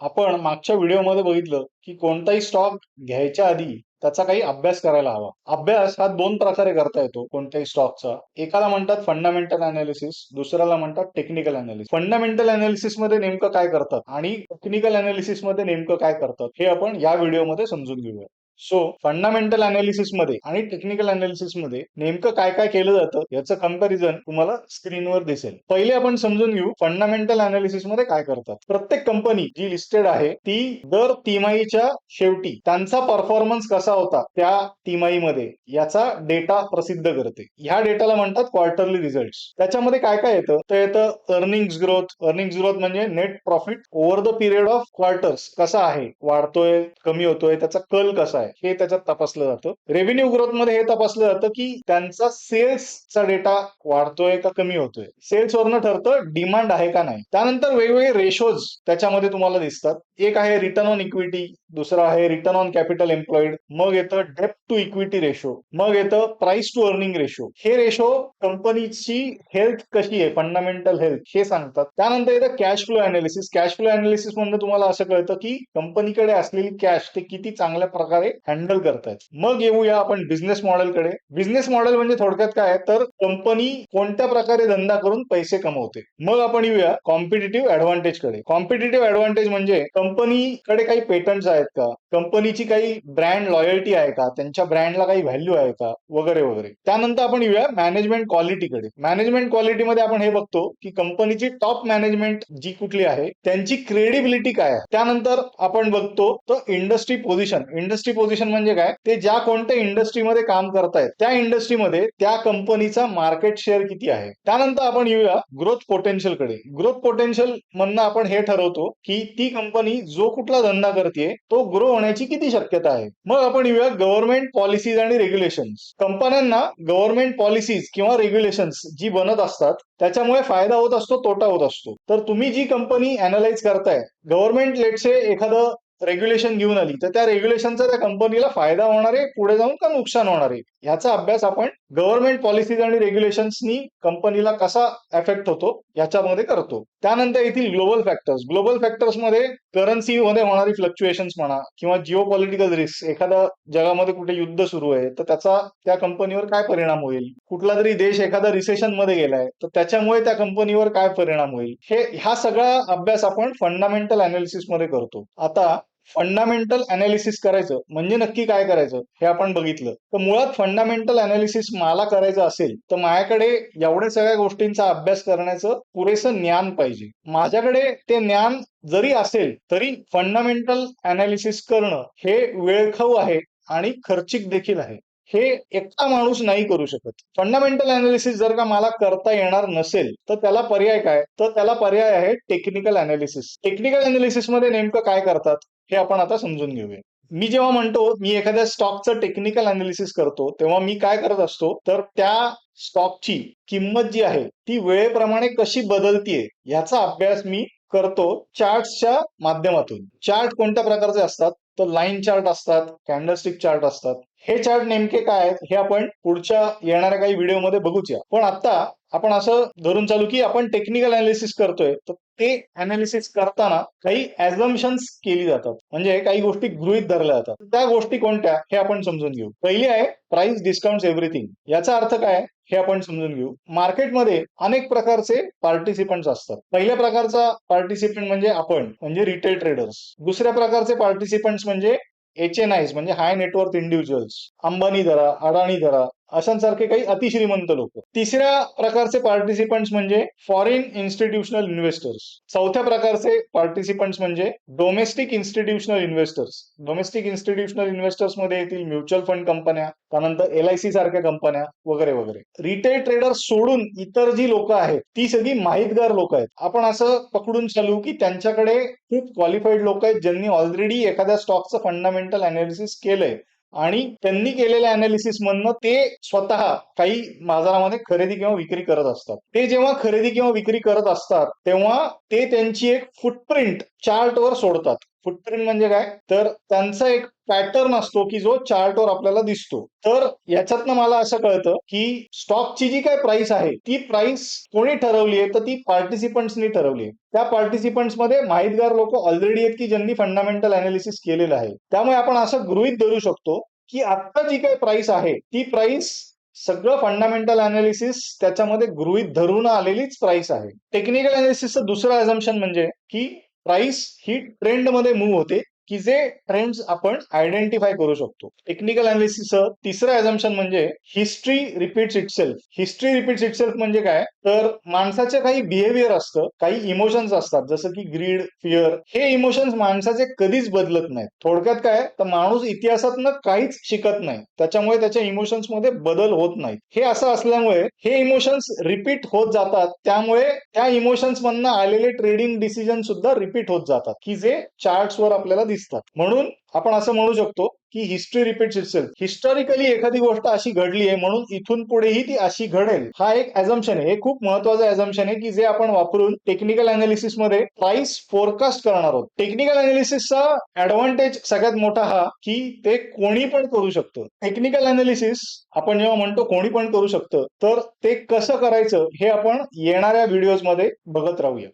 आपण मागच्या व्हिडिओमध्ये बघितलं की कोणताही स्टॉक घ्यायच्या आधी त्याचा काही अभ्यास करायला हवा. अभ्यास हा दोन प्रकारे करता येतो कोणत्याही स्टॉकचा एकाला म्हणतात फंडामेंटल अनालिसिस दुसऱ्याला म्हणतात टेक्निकल अनालिसिस फंडामेंटल अनालिसिसमध्ये नेमकं काय करतात आणि टेक्निकल अनालिसिसमध्ये नेमकं काय करतात हे आपण या व्हिडिओमध्ये समजून घेऊया. सो फंडामेंटल अनालिसिसमध्ये आणि टेक्निकल अनालिसिसमध्ये नेमकं काय काय केलं जातं याचं कंपॅरिझन तुम्हाला स्क्रीनवर दिसेल. पहिले आपण समजून घेऊ फंडामेंटल अनालिसिसमध्ये काय करतात. प्रत्येक कंपनी जी लिस्टेड आहे ती दर तिमाहीच्या शेवटी त्यांचा परफॉर्मन्स कसा होता त्या तिमाहीमध्ये याचा डेटा प्रसिद्ध करते. ह्या डेटाला म्हणतात क्वार्टरली रिझल्ट त्याच्यामध्ये काय काय येतं? तर येतं अर्निंग्स ग्रोथ अर्निंग्स ग्रोथ म्हणजे net profit over the period of quarters कसा आहे? वाढतोय कमी होतोय त्याचा कल कसा आहे? हे त्याच्यात तपासलं जातं. रेव्हेन्यू ग्रोथमध्ये हे तपासलं जातं की त्यांचा सेल्सचा डेटा वाढतोय का कमी होतोय? सेल्स वरनं ठरतं डिमांड आहे का नाही. त्यानंतर वेगवेगळे रेशोज त्याच्यामध्ये तुम्हाला दिसतात. एक आहे रिटर्न ऑन इक्विटी दुसरं आहे रिटर्न ऑन कॅपिटल एम्प्लॉईड मग येतं डेप टू इक्विटी रेशो मग येतं प्राइस टू अर्निंग रेशो हे रेशो कंपनीची हेल्थ कशी आहे? फंडामेंटल हेल्थ हे सांगतात. त्यानंतर येतं cash flow analysis cash flow analysis म्हणजे तुम्हाला असं कळतं की कंपनीकडे असलेली कॅश ते किती चांगल्या प्रकारे हँडल करतायत. मग येऊया आपण बिझनेस मॉडेलकडे बिझनेस मॉडेल म्हणजे थोडक्यात काय तर कंपनी कोणत्या प्रकारे धंदा करून पैसे कमवते? मग आपण येऊया कॉम्पिटेटिव्ह ऍडव्हान्टेजकडे. कॉम्पिटेटिव्ह ऍडव्हान्टेज म्हणजे कंपनीकडे काही पेटंट्स आहेत का? कंपनीची काही ब्रँड लॉयल्टी आहे का? त्यांच्या ब्रँडला काही व्हॅल्यू आहे का? वगैरे वगैरे. त्यानंतर आपण येऊया मॅनेजमेंट क्वालिटीकडे मॅनेजमेंट क्वालिटीमध्ये आपण हे बघतो की कंपनीची टॉप मॅनेजमेंट जी कुठली आहे? त्यांची क्रेडिबिलिटी काय आहे? त्यानंतर आपण बघतो तर इंडस्ट्री पोझिशन इंडस्ट्री पोझिशन म्हणजे काय? ते ज्या कोणत्या इंडस्ट्रीमध्ये काम करतायत त्या इंडस्ट्रीमध्ये त्या कंपनीचा मार्केट शेअर किती आहे? त्यानंतर आपण येऊया ग्रोथ पोटेन्शियलकडे. ग्रोथ पोटेन्शियल म्हणणं आपण हे ठरवतो की ती कंपनी जो कुठला धंदा करते तो ग्रो होण्याची किती शक्यता आहे? मग आपण येऊया गव्हर्नमेंट पॉलिसीज आणि रेग्युलेशन कंपन्यांना गव्हर्नमेंट पॉलिसीज किंवा रेग्युलेशन्स जी बनत असतात त्याच्यामुळे फायदा होत असतो तोटा होत असतो. तर तुम्ही जी कंपनी अनालाइज करताय गव्हर्नमेंट लेटसे एखादं रेग्युलेशन घेऊन आली तर त्या रेग्युलेशनचा त्या कंपनीला फायदा होणार आहे पुढे जाऊन का नुकसान होणार आहे? याचा अभ्यास आपण गव्हर्नमेंट पॉलिसीज आणि रेग्युलेशन्सनी कंपनीला कसा एफेक्ट होतो याच्यामध्ये करतो. त्यानंतर येथील ग्लोबल फॅक्टर्स ग्लोबल फॅक्टर्समध्ये करन्सी मध्ये होणारी फ्लक्च्युएशन्स म्हणा किंवा जिओ पॉलिटिकल रिस्क एखादा जगामध्ये कुठे युद्ध सुरू आहे तर त्याचा त्या कंपनीवर काय परिणाम होईल? कुठला तरी देश एखादा रिसेशनमध्ये गेलाय तर त्याच्यामुळे त्या कंपनीवर काय परिणाम होईल? हे ह्या सगळा अभ्यास आपण फंडामेंटल अनालिसिसमध्ये करतो. आता फंडामेंटल अनालिसिस करायचं. म्हणजे नक्की काय करायचं? हे आपण बघितलं. तर मुळात फंडामेंटल अनालिसिस मला करायचं असेल तर माझ्याकडे एवढ्या सगळ्या गोष्टींचा अभ्यास करण्याचं पुरेसं ज्ञान पाहिजे. माझ्याकडे ते ज्ञान जरी असेल तरी फंडामेंटल अनालिसिस करणं हे वेळखाऊ आहे आणि खर्चिक देखील आहे. हे एकटा माणूस नाही करू शकत. फंडामेंटल अनालिसिस जर का मला करता येणार नसेल तर त्याला पर्याय काय? तर त्याला पर्याय आहे टेक्निकल अनालिसिस टेक्निकल अनालिसिसमध्ये नेमकं काय करतात? हे आपण आता समजून घेऊया. मी जेव्हा म्हणतो मी एखाद्या स्टॉकचं टेक्निकल अनालिसिस करतो तेव्हा मी काय करत असतो? तर त्या स्टॉकची किंमत जी आहे ती वेळेप्रमाणे कशी बदलतीये याचा अभ्यास मी करतो चार्टच्या माध्यमातून. चार्ट कोणत्या प्रकारचे असतात? तर लाईन चार्ट असतात कॅन्डलस्टिक चार्ट असतात. हे चार्ट नेमके काय आहेत हे आपण पुढच्या येणाऱ्या काही व्हिडिओमध्ये बघूया पण आता आपण असं धरून चालू की आपण टेक्निकल अनालिसिस करतोय तर ते अनालिसिस करताना काही ऍझम्पन्स केली जातात. म्हणजे काही गोष्टी गृहित धरल्या जातात. त्या गोष्टी कोणत्या हे आपण समजून घेऊ. पहिली आहे प्राइस डिस्काउंट एव्हरीथिंग याचा अर्थ काय हे आपण समजून घेऊ. मार्केटमध्ये अनेक प्रकारचे पार्टिसिपंट असतात. पहिल्या प्रकारचा पार्टिसिपंट म्हणजे आपण म्हणजे रिटेल ट्रेडर्स दुसऱ्या प्रकारचे पार्टिसिपंट्स म्हणजे एच एन आयस म्हणजे हाय नेटवर्क इंडिव्हिज्युअल्स अंबानी धरा अडाणी धरा अशांसारखे काही अतिश्रीमंत लोक. तिसऱ्या प्रकारचे पार्टिसिपंट्स म्हणजे फॉरेन इन्स्टिट्यूशनल इन्व्हेस्टर्स चौथ्या प्रकारचे पार्टिसिपंट्स म्हणजे domestic institutional investors domestic institutional इन्व्हेस्टर्समध्ये येतील म्युच्युअल फंड कंपन्या त्यानंतर एलआयसी सारख्या कंपन्या वगैरे वगैरे. रिटेल ट्रेडर सोडून इतर जी लोक आहेत ती सगळी माहितगार लोक आहेत. आपण असं पकडून चालू की त्यांच्याकडे खूप क्वालिफाईड लोक आहेत ज्यांनी ऑलरेडी एखाद्या स्टॉकचं फंडामेंटल अनालिसिस केलंय. आणि त्यांनी केलेल्या अनालिसिस मधनं ते स्वतः काही बाजारामध्ये खरेदी किंवा विक्री करत असतात. ते जेव्हा खरेदी किंवा विक्री करत असतात तेव्हा ते त्यांची एक फुटप्रिंट चार्टवर सोडतात. फुटप्रिंट म्हणजे काय? तर त्यांचा एक पॅटर्न असतो की जो चार्टवर आपल्याला दिसतो. तर याच्यातनं मला असं कळतं की स्टॉकची जी काय प्राइस आहे ती प्राइस कोणी ठरवली आहे तर ती पार्टिसिपंट्सनी ठरवली आहे. त्या पार्टिसिपंट्समध्ये माहितगार लोक ऑलरेडी आहेत की ज्यांनी फंडामेंटल अनालिसिस केलेलं आहे. त्यामुळे आपण असं गृहित धरू शकतो की आता जी काय प्राइस आहे ती प्राइस सगळं फंडामेंटल अनालिसिस त्याच्यामध्ये गृहित धरून आलेलीच प्राइस आहे. टेक्निकल अनालिसिसचं दुसरं अझम्पन म्हणजे की प्राइस ही ट्रेंडमध्ये मूव्ह होते. की जे ट्रेंड्स आपण आयडेंटिफाय करू शकतो. टेक्निकल अनालिसिसचं तिसरं अझम्पन म्हणजे history repeats itself history repeats itself म्हणजे काय? तर माणसाचे काही बिहेवियर असतं काही इमोशन्स असतात. जसं की ग्रीड फिअर हे इमोशन्स माणसाचे कधीच बदलत नाहीत. थोडक्यात काय? तर माणूस इतिहासातनं काहीच शिकत नाही. त्याच्यामुळे त्याच्या इमोशन्समध्ये बदल होत नाहीत. हे असं असल्यामुळे हे इमोशन्स रिपीट होत जातात. त्यामुळे त्या इमोशन्स मधनं आलेले ट्रेडिंग डिसिजन सुद्धा रिपीट होत जातात. की जे चार्ट्सवर आपल्याला दिसतात. म्हणून आपण असं म्हणू शकतो की हिस्ट्री रिपीट्स इटसेल्फ हिस्टॉरिकली एखादी गोष्ट अशी घडली आहे म्हणून इथून पुढेही ती अशी घडेल. हा एक ॲझम्पन आहे. हे खूप महत्वाचं ॲझम्पन आहे की जे आपण वापरून टेक्निकल अनालिसिसमध्ये प्राइस फोरकास्ट करणार आहोत. टेक्निकल अनालिसिसचा ऍडव्हान्टेज सगळ्यात मोठा हा की ते कोणी पण करू शकतो. टेक्निकल अनालिसिस आपण जेव्हा म्हणतो कोणी पण करू शकतं तर ते कसं करायचं हे आपण येणाऱ्या व्हिडिओजमध्ये बघत राहूया.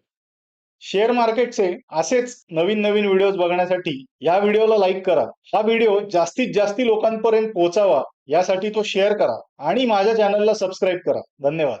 शेअर मार्केटचे असेच नवीन नवीन व्हिडिओज बघण्यासाठी या व्हिडिओला लाईक करा. हा व्हिडिओ जास्तीत जास्त लोकांपर्यंत पोहोचावा यासाठी तो शेअर करा आणि माझ्या चॅनलला सबस्क्राईब करा. धन्यवाद.